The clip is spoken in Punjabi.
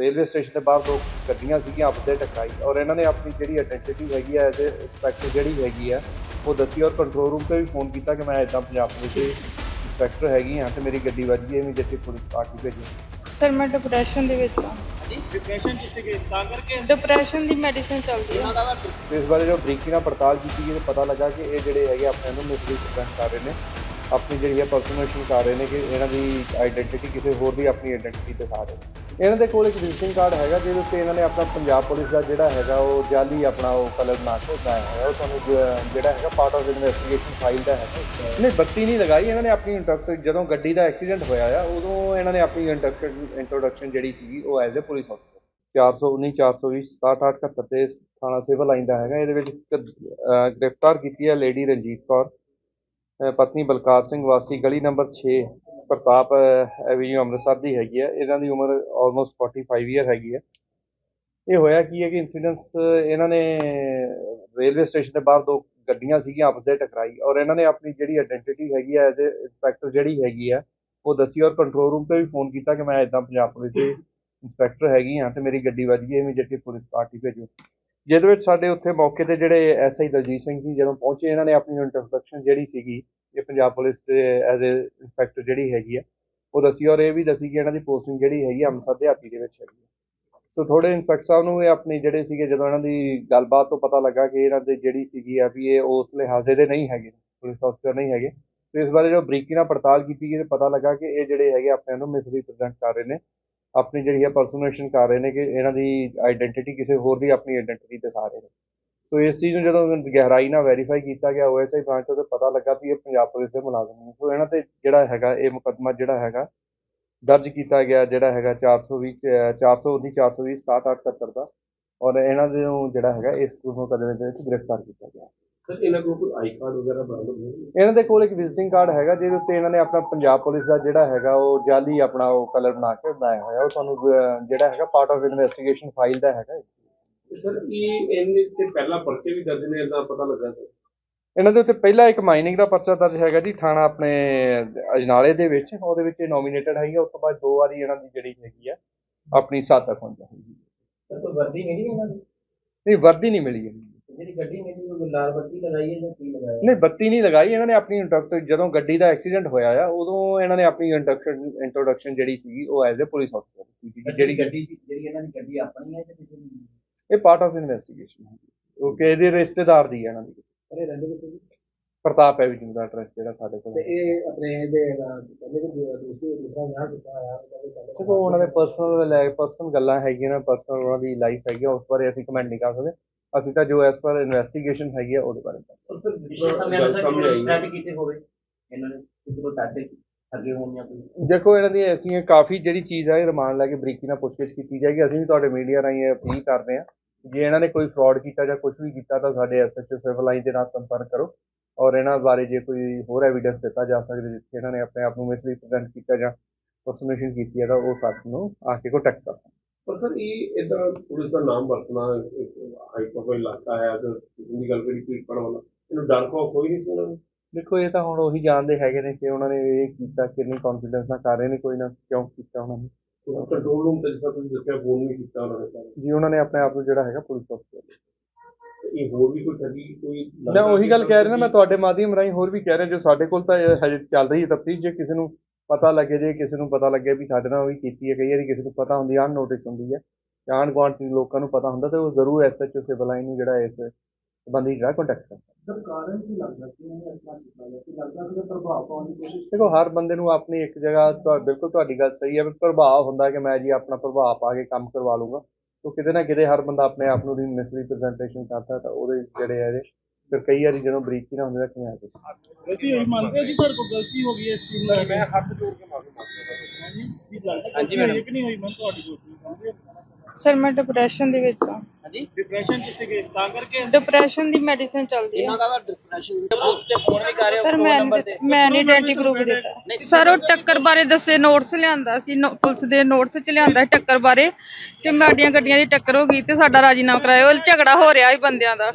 ਰੇਲਵੇ ਸਟੇਸ਼ਨ ਦੇ ਬਾਹਰ ਦੋ ਗੱਡੀਆਂ ਸੀਗੀਆਂ ਆਪਸ ਦੇ ਟਕਰਾਈ ਔਰ ਇਹਨਾਂ ਨੇ ਆਪਣੀ ਜਿਹੜੀ ਆਇਡੈਂਟੀਟੀ ਹੈਗੀ ਹੈ ਐਜ਼ ਇੰਸਪੈਕਟਰ ਜਿਹੜੀ ਹੈਗੀ ਆ ਉਹ ਦੱਸੀ ਔਰ ਕੰਟਰੋਲ ਰੂਮ ਤੇ ਵੀ ਫੋਨ ਕੀਤਾ ਕਿ ਮੈਂ ਇਦਾਂ ਪੰਜਾਬ ਪੁਲਿਸ ਦੇ ਇੰਸਪੈਕਟਰ ਹੈਗੀ ਹਾਂ ਤੇ ਮੇਰੀ ਗੱਡੀ ਵੱਜੀ ਹੈ ਇਮੀਡੀਏਟਲੀ ਪੁਲਿਸ ਪਾਰਟੀ ਭੇਜੋ। ਸਰ ਮੈਂ ਡਿਪਰੈਸ਼ਨ ਦੇ ਵਿੱਚ ਆ ਡਿਪਰੈਸ਼ਨ ਕਿਸੇ ਕੇ ਤਾਂ ਕਰਕੇ? ਡਿਪਰੈਸ਼ਨ ਦੀ ਮੈਡੀਸਿਨ ਚੱਲਦੀ ਆ ਤੇ ਇਸ ਬਾਰੇ ਜੋ ਬਰੀਕੀ ਨਾਲ ਪੜਤਾਲ ਕੀਤੀ ਗਈ ਤੇ ਪਤਾ ਲੱਗਾ ਕਿ ਇਹ ਜਿਹੜੇ ਹੈਗੇ ਆਪਣੇ ਨੂੰ ਮਿਸਰੀਪ੍ਰੈਜ਼ੈਂਟ ਕਰ ਰਹੇ ਨੇ। ਆਪਣੀ ਜਿਹੜੀ ਹੈ ਪਰਸਨੇਸ਼ਨ ਕਰ ਰਹੇ ਨੇ ਕਿ ਇਹਨਾਂ ਦੀ ਆਇਡੈਂਟੀਟੀ ਕਿਸੇ ਹੋਰ ਦੀ ਆਪਣੀ ਆਇਡੈਂਟੀਟੀ ਦਿਖਾ ਰਹੇ ਨੇ। ਇਹਨਾਂ ਦੇ ਕੋਲ ਇੱਕ ਵਿਜ਼ਿਟਿੰਗ ਕਾਰਡ ਹੈਗਾ ਜਿਹਦੇ ਉੱਤੇ ਇਹਨਾਂ ਨੇ ਆਪਣਾ ਪੰਜਾਬ ਪੁਲਿਸ ਦਾ ਜਿਹੜਾ ਹੈਗਾ ਉਹ ਜਾਲੀ ਆਪਣਾ ਉਹ ਕਲਰ ਬਣਾ ਕੇ ਬਣਾਇਆ ਹੋਇਆ ਉਹ ਤੁਹਾਨੂੰ ਜ- ਜਿਹੜਾ ਹੈਗਾ ਪਾਰਟ ਆਫ ਇਨਵੈਸਟੀਗੇਸ਼ਨ ਫਾਈਲ ਦਾ ਹੈਗਾ। ਨਹੀਂ ਬੱਤੀ ਨਹੀਂ ਲਗਾਈ ਇਹਨਾਂ ਨੇ ਆਪਣੀ ਇੰਟਰੋਡਕਸ਼ਨ ਜਦੋਂ ਗੱਡੀ ਦਾ ਐਕਸੀਡੈਂਟ ਹੋਇਆ ਆ ਉਦੋਂ ਇਹਨਾਂ ਨੇ ਆਪਣੀ ਇੰਟਰੋਡਕਸ਼ਨ ਜਿਹੜੀ ਸੀਗੀ ਉਹ ਐਜ਼ ਅ ਪੁਲਿਸ ਅਫਸਰ 419 420 6778 ਤੇ ਥਾਣਾ ਸਿਵਲ ਲਾਈਨ ਦਾ ਹੈਗਾ। ਇਹਦੇ ਵਿੱਚ ਇੱਕ, ਅਹ, ਗ੍ਰਿਫਤਾਰ ਕੀਤੀ ਹੈ ਲੇਡੀ ਰਣਜੀਤ ਕੌਰ ਅਹ, ਪਤਨੀ ਬਲਕਾਰ ਸਿੰਘ ਵਾਸੀ ਗਲੀ ਨੰਬਰ 6 ਪ੍ਰਤਾਪ ਐਵੀਨਿਊ ਅੰਮ੍ਰਿਤਸਰ ਦੀ ਹੈਗੀ ਹੈ ਇਹਨਾਂ ਦੀ ਉਮਰ ਆਲਮੋਸਟ 45 ਇਅਰ ਹੈਗੀ ਹੈ ਇਹ ਹੋਇਆ ਕੀ ਹੈ ਕਿ ਇਨਸੀਡੈਂਟਸ ਇਹਨਾਂ ਨੇ ਰੇਲਵੇ ਸਟੇਸ਼ਨ ਦੇ ਬਾਹਰ ਦੋ ਗੱਡੀਆਂ ਸੀਗੀਆਂ ਆਪਸ ਦੇ ਟਕਰਾਈ ਔਰ ਇਹਨਾਂ ਨੇ ਆਪਣੀ ਜਿਹੜੀ ਆਇਡੈਂਟੀਟੀ ਹੈਗੀ ਆ ਐਜ਼ ਇੰਸਪੈਕਟਰ ਜਿਹੜੀ ਹੈਗੀ ਆ, ਉਹ ਦੱਸੀ ਔਰ ਕੰਟਰੋਲ ਰੂਮ ਤੇ ਵੀ ਫੋਨ ਕੀਤਾ ਕਿ ਮੈਂ ਇਦਾਂ ਪੰਜਾਬ ਪੁਲਿਸ ਦੇ ਇੰਸਪੈਕਟਰ ਹੈਗੀ ਹਾਂ ਤੇ ਮੇਰੀ ਗੱਡੀ ਵੱਜ ਗਈ ਇਮੀਡੀਏਟਲੀ ਪੁਲਿਸ ਪਾਰਟੀ ਭੇਜੋ। ਜਿਹਦੇ ਵਿੱਚ ਸਾਡੇ ਉੱਥੇ ਮੌਕੇ ਤੇ ਜਿਹੜੇ ਐਸਆਈ ਦਲਜੀਤ ਸਿੰਘ ਜੀ ਜਦੋਂ ਪਹੁੰਚੇ, ਇਹਨਾਂ ਨੇ ਆਪਣੀ ਇੰਟਰੋਡਕਸ਼ਨ ਜਿਹੜੀ ਸੀਗੀ, ਇਹ ਪੰਜਾਬ ਪੁਲਿਸ ਦੇ ਐਜ਼ ਅ ਇੰਸਪੈਕਟਰ ਜਿਹੜੀ ਹੈਗੀ ਆ, ਉਹ ਦੱਸੀ ਔਰ ਇਹ ਵੀ ਦੱਸੀ ਕਿ ਇਹਨਾਂ ਦੀ ਪੋਸਟਿੰਗ ਜਿਹੜੀ ਹੈਗੀ ਆ ਅੰਮ੍ਰਿਤਸਰ ਦਿਹਾਤੀ ਦੇ ਵਿੱਚ ਹੈਗੀ ਆ। ਸੋ ਥੋੜੇ ਇੰਸਪੈਕਟਰ ਸਾਹਿਬ ਨੂੰ ਇਹ ਆਪਣੀ ਜਿਹੜੇ ਸੀਗੇ, ਜਦੋਂ ਇਹਨਾਂ ਦੀ ਗੱਲਬਾਤ ਤੋਂ ਪਤਾ ਲੱਗਾ ਕਿ ਇਹਨਾਂ ਦੇ ਜਿਹੜੀ ਸੀਗੀ ਆ ਵੀ ਇਹ ਉਸ ਲਿਹਾਜ਼ੇ ਦੇ ਨਹੀਂ ਹੈਗੇ, ਪੁਲਿਸ ਅਫਸਰ ਨਹੀਂ ਹੈਗੇ, ਤੇ ਇਸ ਬਾਰੇ ਜੋ ਬਰੀਕੀ ਨਾਲ ਪੜਤਾਲ ਕੀਤੀ ਗਈ, ਤੇ ਪਤਾ ਲੱਗਾ ਕਿ ਇਹ ਜਿਹੜੇ ਹੈਗੇ ਆਪਣੇ ਨੂੰ ਮਿਸਰੀਪ੍ਰੈਜ਼ੈਂਟ ਕਰ ਰਹੇ ਨੇ। ਆਪਣੀ ਜਿਹੜੀ ਹੈ ਪਰਸਨੇਸ਼ਨ ਕਰ ਰਹੇ ਨੇ ਕਿ ਇਹਨਾਂ ਦੀ ਆਇਡੈਂਟੀਟੀ ਕਿਸੇ ਹੋਰ ਦੀ ਆਪਣੀ ਆਇਡੈਂਟੀਟੀ ਦਿਖਾ ਰਹੇ ਨੇ। ਸੋ ਇਸ ਚੀਜ਼ ਨੂੰ ਜਦੋਂ ਗਹਿਰਾਈ ਨਾਲ ਵੈਰੀਫਾਈ ਕੀਤਾ ਗਿਆ ਓਐਸਆਈ ਬ੍ਰਾਂਚ ਤੋਂ ਤਾਂ ਪਤਾ ਲੱਗਾ ਵੀ ਇਹ ਪੰਜਾਬ ਪੁਲਿਸ ਦੇ ਮੁਲਾਜ਼ਮ ਨੇ। ਸੋ ਇਹਨਾਂ ਤੇ ਜਿਹੜਾ ਹੈਗਾ, ਇਹ ਮੁਕੱਦਮਾ ਜਿਹੜਾ ਹੈਗਾ, ਦਰਜ ਕੀਤਾ ਗਿਆ, ਜਿਹੜਾ ਹੈਗਾ 420 ਚ- 419 420 6778 ਦਾ। ਔਰ ਇਹਨਾਂ ਦੇ ਨੂੰ ਜਿਹੜਾ ਹੈਗਾ, ਇਸ ਮੁਕੱਦਮੇ ਦੇ ਵਿੱਚ ਗ੍ਰਿਫਤਾਰ ਕੀਤਾ ਗਿਆ। ਸਰ ਇਹਨਾਂ ਕੋਲ ਕੋਈ ਆਈ ਕਾਰਡ ਵਗੈਰਾ ਬਰਾਮਦ ਹੋਏ ਇਹਨਾਂ ਦੇ ਕੋਲ ਇੱਕ ਵਿਜ਼ਿਟਿੰਗ ਕਾਰਡ ਹੈਗਾ ਜਿਹਦੇ ਉੱਤੇ ਇਹਨਾਂ ਨੇ ਆਪਣਾ ਪੰਜਾਬ ਪੁਲਿਸ ਦਾ ਜਿਹੜਾ ਹੈਗਾ ਉਹ ਜਾਲੀ ਆਪਣਾ ਉਹ ਕਲਰ ਬਣਾ ਕੇ ਬਣਾਇਆ ਹੋਇਆ। ਉਹ ਤੁਹਾਨੂੰ ਅਹ, ਜਿਹੜਾ ਹੈਗਾ ਪਾਰਟ ਆਫ ਇਨਵੈਸਟੀਗੇਸ਼ਨ ਫਾਈਲ ਦਾ ਹੈਗਾ ਸਰ ਇਹ ਇਹਨੇ ਤੇ ਪਹਿਲਾਂ ਪਰਚੇ ਵੀ ਦਰਜ ਨੇ ਇਦਾਂ ਪਤਾ ਲੱਗਾ ਸਰ ਇਹਨਾਂ ਦੇ ਉੱਤੇ ਪਹਿਲਾ ਇੱਕ ਮਾਈਨਿੰਗ ਦਾ ਪਰਚਾ ਦਰਜ ਹੈਗਾ ਜੀ ਥਾਣਾ ਆਪਣੇ ਅਜਨਾਲੇ ਦੇ ਵਿੱਚ। ਉਹਦੇ ਵਿੱਚ ਇਹ ਨੋਮੀਨੇਟਡ ਹੈਗੀ ਆ, ਉਸ ਤੋਂ ਬਾਅਦ ਦੋ ਵਾਰੀ ਇਹਨਾਂ ਦੀ ਜਿਹੜੀ ਹੈਗੀ ਆ ਆਪਣੀ ਸਾਥਕ ਹੁੰਦੀ ਹੈਗੀ ਸਰ ਕੋਈ ਵਰਦੀ ਮਿਲੀ ਇਹਨਾਂ ਨੂੰ? ਨਹੀਂ ਵਰਦੀ ਨਹੀਂ ਮਿਲੀ। ਹੈਗੀ ਜਿਹੜੀ ਗੱਡੀ ਮਿਲੀ ਉਹ ਲਾਲ ਬੱਤੀ ਲਗਾਈ ਹੈ ਜਾਂ ਕੀ ਲਗਾਇਆ ਨਹੀਂ ਬੱਤੀ ਨਹੀਂ ਲਗਾਈ ਇਹਨਾਂ ਨੇ ਆਪਣੀ ਇੰਟਰੋਡਕਸ਼ਨ ਜਦੋਂ ਗੱਡੀ ਦਾ ਐਕਸੀਡੈਂਟ ਹੋਇਆ ਆ ਉਦੋਂ ਇਹਨਾਂ ਨੇ ਆਪਣੀ ਇੰਟਰੋਡਕਸ਼ਨ ਇੰਟਰੋਡਕਸ਼ਨ ਜਿਹੜੀ ਸੀਗੀ ਉਹ ਐਜ਼ ਅ ਪੁਲਿਸ ਅਫਸਰ ਕੀਤੀ ਜਿਹੜੀ ਗੱਡੀ ਸੀ ਜਿਹੜੀ ਇਹਨਾਂ ਦੀ ਗੱਡੀ ਆਪਣੀ ਹੈ ਜਾਂ ਕਿਸੇ ਦੀ? ਇਹ ਪਾਰਟ ਆਫ ਇਨਵੈਸਟੀਗੇਸ਼ਨ ਹੈ। ਉਹ ਕਿ ਇਹਦੇ ਰਿਸ਼ਤੇਦਾਰ ਦੀ ਹੈ ਇਹਨਾਂ ਦੀ। ਅਰੇ ਰਹਿੰਦੇ ਕਿੱਥੇ ਜੀ? ਪ੍ਰਤਾਪ ਐਵੀਨਿਊ ਦਾ ਐਡਰੈਸ ਜਿਹੜਾ ਸਾਡੇ ਕੋਲ ਤੇ ਹੈ। ਇਹ ਆਪਣੇ ਕਹਿੰਦੇ ਕਿ ਦੂ- ਦੂਸਰੀ ਦੂਸਰਾ ਵਿਆਹ ਕੀਤਾ ਹੋਇਆ ਉਹਦਾ ਵੀ ਦੇਖੋ ਉਹਨਾਂ ਦੇ ਪਰਸਨਲ ਲੈ ਪਰਸਨਲ ਗੱਲਾਂ ਹੈਗੀਆਂ ਨਾ ਪਰਸਨਲ ਉਹਨਾਂ ਦੀ ਲਾਈਫ ਹੈਗੀ ਉਸ ਬਾਰੇ ਅਸੀਂ ਕਮੈਂਟ ਨਹੀਂ ਕਰ ਸਕਦੇ। ਅਸੀਂ ਤਾਂ ਜੋ ਐਸ ਪਰ ਇਨਵੈਸਟੀਗੇਸ਼ਨ ਹੈਗੀ ਆ ਉਹਦੇ ਬਾਰੇ ਦੱਸ ਸਕਦੇ ਸਰ ਵਿਸ਼ੇ ਸਮੇਂ ਗੱਲ ਦਾ ਸਾਹਮਣੇ ਆਈ ਹੈ। ਥ੍ਰੈਟ ਕੀਤੇ ਹੋਵੇ ਇਹਨਾਂ ਨੇ ਕਿਸੇ ਕੋਲ ਪੈਸੇ ਅੱਗੇ ਹੋਣ ਜਾਂ ਕੋਈ ਹਾਂ। ਦੇਖੋ ਇਹਨਾਂ ਦੀ ਅਸੀਂ ਕਾਫੀ ਜਿਹੜੀ ਚੀਜ਼ ਹੈ ਰਿਮਾਂਡ ਲੈ ਕੇ ਬਰੀਕੀ ਨਾਲ ਪੁੱਛਗਿੱਛ ਕੀਤੀ ਜਾਏਗੀ ਅਸੀਂ ਵੀ ਤੁਹਾਡੇ ਮੀਡੀਆ ਰਾਹੀਂ ਇਹ ਅਪੀਲ ਕਰਦੇ ਹਾਂ ਕਿ ਜੇ ਇਹਨਾਂ ਨੇ ਕੋਈ ਫਰਾਡ ਕੀਤਾ ਜਾਂ ਕੁਝ ਵੀ ਕੀਤਾ ਤਾਂ ਸਾਡੇ ਐਸਐਚਓ ਸਿਵਲ ਲਾਈਨ ਦੇ ਨਾਲ ਸੰਪਰਕ ਕਰੋ ਔਰ ਇਹਨਾਂ ਬਾਰੇ ਜੇ ਕੋਈ ਹੋਰ ਐਵੀਡੈਂਸ ਦਿੱਤਾ ਜਾ ਸਕਦਾ ਜਿੱਥੇ ਇਹਨਾਂ ਨੇ ਆਪਣੇ ਆਪ ਨੂੰ ਮਿਸਰੀਪ੍ਰੈਜ਼ੈਂਟ ਕੀਤਾ ਜਾਂ ਪਰਸਨੇਸ਼ਨ ਕੀਤੀ ਹੈ ਤਾਂ ਉਹ ਸਾਡੇ ਨੂੰ ਆ ਕੇ ਕੰਟੈਕਟ ਕਰੋ ਪਰ ਸਰ ਇਹ ਇਦਾਂ ਪੁਲਿਸ ਦਾ ਨਾਮ ਵਰਤਣਾ ਹਾਈ ਪ੍ਰੋਫਾਈਲ ਇਲਾਕਾ ਹੈ ਤੇ ਜਿੰਨੀ ਗੱਲ ਕਰੀ ਕੋਈ ਪੜਨ ਵਾਲਾ ਇਹਨੂੰ ਡਰ ਖੌਫ ਕੋਈ ਨਹੀਂ ਸੀ ਇਹਨਾਂ ਨੂੰ? ਦੇਖੋ ਇਹ ਤਾਂ ਹੁਣ ਉਹੀ ਜਾਣਦੇ ਹੈਗੇ ਨੇ ਕਿ ਉਹਨਾਂ ਨੇ ਇਹ ਕੀਤਾ ਕਿੰਨੀ ਕੌਨਫੀਡੈਂਸ ਨਾਲ ਕਰ ਰਹੇ ਨੇ ਕੋਈ ਨਾ ਕਿਉਂ ਕੀਤਾ ਉਹਨਾਂ ਨੇ? ਕੰਟਰੋਲ ਰੂਮ ਤੇ ਜਿਸ ਤੁਸੀਂ ਦੱਸਿਆ ਫੋਨ ਨਹੀਂ ਕੀਤਾ ਉਹਨਾਂ ਨੇ ਜੀ ਉਹਨਾਂ ਨੇ ਆਪਣੇ ਆਪ ਨੂੰ ਜਿਹੜਾ ਹੈਗਾ ਪੁਲਿਸ ਅਫਸਰ ਤੇ ਇਹ ਹੋਰ ਵੀ ਕੋਈ ਠੱਗੀ ਕੋਈ ਮੈਂ ਉਹੀ ਗੱਲ ਕਹਿ ਰਿਹਾ ਨਾ ਮੈਂ ਤੁਹਾਡੇ ਮਾਧਿਅਮ ਰਾਹੀਂ ਹੋਰ ਵੀ ਕਹਿ ਰਿਹਾ ਜੋ ਸਾਡੇ ਕੋਲ ਤਾਂ ਹਜੇ ਚੱਲ ਰਹੀ ਹੈ ਤਫਤੀਸ਼ ਜੇ ਕਿਸੇ ਨੂੰ ਪਤਾ ਲੱਗੇ ਜੇ ਕਿਸੇ ਨੂੰ ਪਤਾ ਲੱਗੇ ਵੀ ਸਾਡੇ ਨਾਲ ਵੀ ਕੀਤੀ ਹੈ ਕਈ ਵਾਰੀ ਕਿਸੇ ਨੂੰ ਪਤਾ ਹੁੰਦੀ ਅਨ ਨੋਟਿਸ ਹੁੰਦੀ ਹੈ। ਜਾਣ ਗੁਆਂਢ ਦੇ ਲੋਕਾਂ ਨੂੰ ਪਤਾ ਹੁੰਦਾ ਤੇ ਉਹ ਜ਼ਰੂਰ ਐਸਐਚਓ ਸਿਵਲ ਲਾਈਨ ਨੂੰ ਜਿਹੜਾ ਇਸ ਸੰਬੰਧੀ ਜਿਹੜਾ ਕੰਟੈਕਟ ਕਰਦਾ। ਸਰ ਕਾਰਨ ਕੀ ਲੱਗਦਾ? ਕਿ ਇਹਨੇ ਅਸਲਾ ਕੀਤਾ ਹੈ ਕਿ ਲੱਗਦਾ ਕਿ ਪ੍ਰਭਾਵ ਪਾਉਣ ਦੀ ਕੋਸ਼ਿਸ਼ ਦੇਖੋ ਹਰ ਬੰਦੇ ਨੂੰ ਆਪਣੀ ਇੱਕ ਜਗ੍ਹਾ ਤੁਹਾ- ਬਿਲਕੁਲ ਤੁਹਾਡੀ ਗੱਲ ਸਹੀ ਹੈ ਪ੍ਰਭਾਵ ਹੁੰਦਾ ਕਿ ਮੈਂ ਜੀ ਆਪਣਾ ਪ੍ਰਭਾਵ ਪਾ ਕੇ ਕੰਮ ਕਰਵਾ ਲੂੰਗਾ ਤੋ ਕਿਤੇ ਨਾ ਕਿਤੇ ਹਰ ਬੰਦਾ ਆਪਣੇ ਆਪ ਨੂੰ ਦੀ ਮਿਸਰੀਪ੍ਰੈਜ਼ੈਂਟੇਸ਼ਨ ਕਰਦਾ ਤਾਂ ਉਹਦੇ ਜਿਹੜੇ ਆ ਇਹਦੇ ਫਿਰ ਕਈ ਵਾਰੀ ਜਦੋਂ ਬਰੀਕੀ ਨਾਲ ਹੁੰਦੇ ਤਾਂ ਕਿਵੇਂ ਆ ਜਾਂਦਾ? ਗਲਤੀ ਹੋਈ ਮੰਨਦੇ ਹੋ ਜੀ ਤੁਹਾਡੇ ਕੋਲ ਗਲਤੀ ਹੋ ਗਈ ਹੈ ਇਸ ਚੀਜ਼ ਨਾਲ। ਮੈਂ ਹੱਥ ਜੋੜ ਕੇ ਮਾਫੀ ਮੰਗਦਾ। ਹਾਂ? ਜੀ ਹਾਂਜੀ ਮੈਡਮ ਕਿ ਨਹੀਂ ਹੋਈ ਮੈਂ ਤੁਹਾਡੀ ਗਲਤੀ ਸਰ ਮੈਂ ਡਿਪਰੈਸ਼ਨ ਦੇ ਵਿੱਚ ਆ ਹਾਂਜੀ? ਡਿਪਰੈਸ਼ਨ ਕਿਸੇ ਕੇ ਤਾਂ ਕਰਕੇ? ਡਿਪਰੈਸ਼ਨ ਦੀ ਮੈਡੀਸਿਨ ਚੱਲਦੀ ਆ ਦਾ ਡਿਪਰੈਸ਼ਨ ਤੇ ਫੋਨ ਵੀ ਕਰ ਸਰ ਮੈਂ ਮੈਂ ਨਹੀਂ ਆਇਡੈਂਟੀ ਪ੍ਰੂਫ ਦਿੱਤਾ। ਸਰ ਉਹ ਟੱਕਰ ਬਾਰੇ ਦੱਸੇ ਨੋਟਸ ਲਿਆਂਦਾ ਸੀ ਪੁਲਿਸ ਦੇ ਨੋਟਸ ਚ ਲਿਆਂਦਾ ਸੀ ਟੱਕਰ ਬਾਰੇ ਕਿ ਸਾਡੀਆਂ ਗੱਡੀਆਂ ਦੀ ਟੱਕਰ ਹੋ ਗਈ ਤੇ ਸਾਡਾ ਰਾਜੀਨਾਮਾ ਕਰਾਇਓ ਝਗੜਾ ਹੋ ਰਿਹਾ ਸੀ ਬੰਦਿਆਂ ਦਾ।